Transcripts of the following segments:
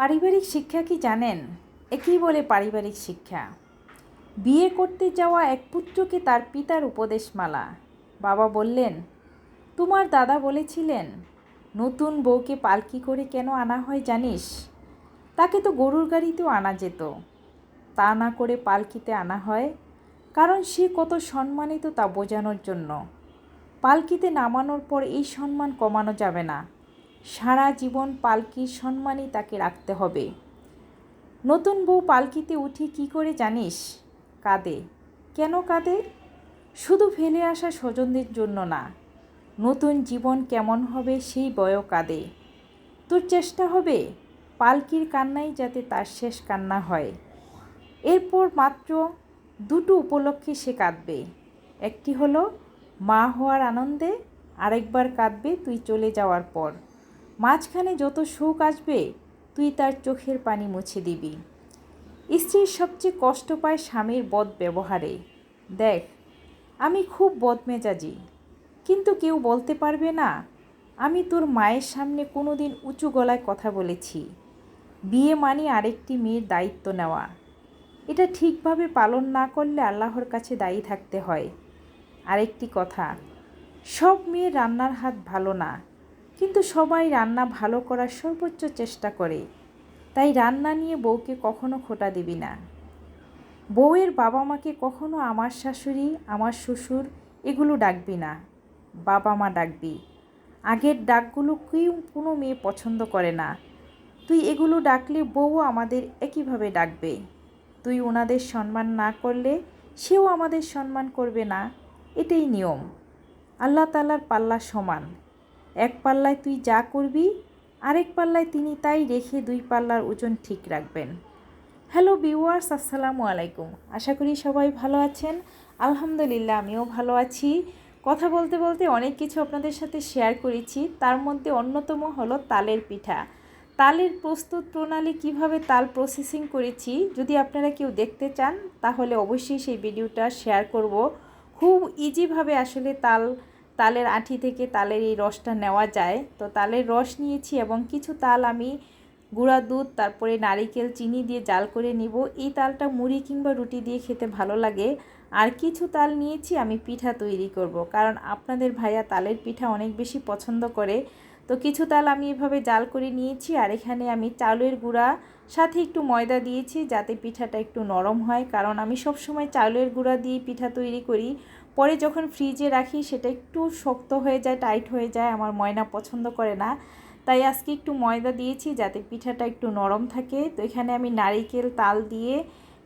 পারিবারিক শিক্ষা কি জানেন? একই বলে পারিবারিক শিক্ষা। বিয়ে করতে যাওয়া এক পুত্রকে তার পিতার উপদেশমালা। বাবা বললেন, তোমার দাদা বলেছিলেন, নতুন বউকে পালকি করে কেন আনা হয় জানিস? তাকে তো গরুর গাড়িতেও আনা যেত। তা না করে পালকিতে আনা হয়, কারণ সে কত সম্মানিত তা বোঝানোর জন্য। পালকিতে নামানোর পর এই সম্মান কমানো যাবে না। সারা জীবন পালকির সম্মানই তাকে রাখতে হবে। নতুন বউ পালকিতে উঠে কি করে জানিস? কাঁদে। কেন কাঁদে? শুধু ফেলে আসা স্বজনদের জন্য না। নতুন জীবন কেমন হবে সেই বয় কাঁদে। তোর চেষ্টা হবে পালকির কান্নাই যাতে তার শেষ কান্না হয়। এরপর মাত্র দুটো উপলক্ষে সে কাঁদবে। একটি হলো মা হওয়ার আনন্দে, আরেকবার কাঁদবে তুই চলে যাওয়ার পর। মাঝখানে যত শোক আসবে, তুই তার চোখের পানি মুছে দিবি। স্ত্রীর সবচেয়ে কষ্ট পায় স্বামীর বদ ব্যবহারে। দেখ, আমি খুব বদমেজাজি, কিন্তু কেউ বলতে পারবে না, আমি তোর মায়ের সামনে কোনো দিন উঁচু গলায় কথা বলেছি। বিয়ে মানে আরেকটি মেয়ের দায়িত্ব নেওয়া। এটা ঠিকভাবে পালন না করলে আল্লাহর কাছে দায়ী থাকতে হয়। আরেকটি কথা, সব মেয়ের রান্নার হাত ভালো না কিন্তু সবাই রান্না ভালো করার সর্বোচ্চ চেষ্টা করে। তাই রান্না নিয়ে বউকে কখনো খোটা দিবি না। বউয়ের বাবা মাকে কখনো আমার শাশুড়ি, আমার শ্বশুর এগুলো ডাকবি না। বাবা মা ডাকবি। আগের ডাকগুলো কেউ কোনো মেয়ে পছন্দ করে না। তুই এগুলো ডাকলে বউও আমাদের একইভাবে ডাকবে। তুই ওনাদের সম্মান না করলে সেও আমাদের সম্মান করবে না। এটাই নিয়ম। আল্লাহ তালার পাল্লা সমান। এক পাল্লায় তুই যা করবি, আরেক পাল্লায় তিনি তাই রেখে দুই পাল্লার ওজন ঠিক রাখবেন। হ্যালো ভিউয়ার্স, আসসালামু আলাইকুম। আশা করি সবাই ভালো আছেন। আলহামদুলিল্লাহ, আমিও ভালো আছি। কথা বলতে বলতে অনেক কিছু আপনাদের সাথে শেয়ার করেছি। তার মধ্যে অন্যতম হলো তালের পিঠা। তালের প্রস্তুত প্রণালী কীভাবে তাল প্রসেসিং করেছি, যদি আপনারা কেউ দেখতে চান, তাহলে অবশ্যই সেই ভিডিওটা শেয়ার করব। খুব ইজিভাবে আসলে তাল তালের আঠি থেকে তালের এই রসটা নেওয়া যায়। তো তালের রস নিয়েছি এবং কিছু তাল আমি গুঁড়া দুধ, তারপরে নারিকেল, চিনি দিয়ে জাল করে নিব। এই তালটা মুড়ি কিংবা রুটি দিয়ে খেতে ভালো লাগে। আর কিছু তাল নিয়েছি, আমি পিঠা তৈরি করব। কারণ আপনাদের ভাইয়া তালের পিঠা অনেক বেশি পছন্দ করে। তো কিছু তাল আমি এভাবে জাল করে নিয়েছি, আর এখানে আমি চাউলের গুঁড়া, সাথে একটু ময়দা দিয়েছি যাতে পিঠাটা একটু নরম হয়। কারণ আমি সব সময় চাউলের গুঁড়া দিয়ে পিঠা তৈরি করি। পরে যখন ফ্রিজে রাখি, সেটা একটু শক্ত হয়ে যায় টাইট হয়ে যায়, আমার ময়না পছন্দ করে না। তাই আজকে একটু ময়দা দিয়েছি যাতে পিঠাটা একটু নরম থাকে। তো এখানে আমি নারিকেল তাল দিয়ে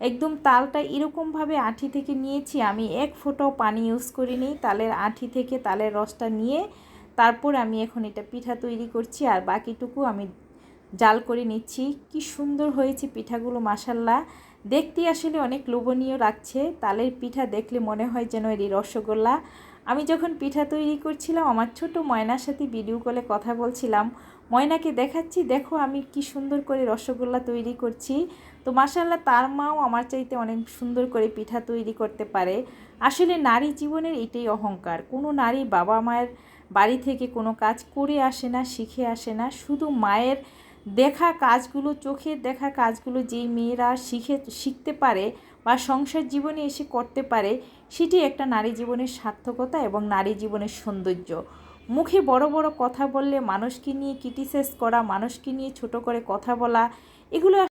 একদম তালটা এরকমভাবে আঠি থেকে নিয়েছি। আমি এক ফোঁটাও পানি ইউজ করিনি। তালের আঁঠি থেকে তালের রসটা নিয়ে তারপর আমি এখন এটা পিঠা তৈরি করছি। আর বাকিটুকু আমি জাল করে নিচ্ছি। কি সুন্দর হয়েছে পিঠাগুলো মাসাল্লাহ দেখতে আসলে অনেক লোভনীয় লাগছে। তালের পিঠা দেখলে মনে হয় যেন এর রসগোল্লা। আমি যখন পিঠা তৈরি করছিলাম, আমার ছোট ময়নার সাথে ভিডিও কলে কথা বলছিলাম। ময়নাকে দেখাচ্ছি, দেখো আমি কি সুন্দর করে রসগোল্লা তৈরি করছি। তো মাসাল্লাহ তার মাও আমার চাইতে অনেক সুন্দর করে পিঠা তৈরি করতে পারে। আসলে নারী জীবনের এটাই অহংকার। কোনো নারী বাবা মায়ের বাড়ি থেকে কোনো কাজ করে আসে না, শিখে আসে না। শুধু মায়ের দেখা কাজগুলো, চোখের দেখা কাজগুলো যেই মেয়েরা শিখে, শিখতে পারে বা সংসার জীবনে এসে করতে পারে, সেটি একটা নারী জীবনের সার্থকতা এবং নারী জীবনের সৌন্দর্য। মুখে বড় বড় কথা বললে মানুষকে নিয়ে ক্রিটিসাইজ করা, মানুষকে নিয়ে ছোট করে কথা বলা, এগুলো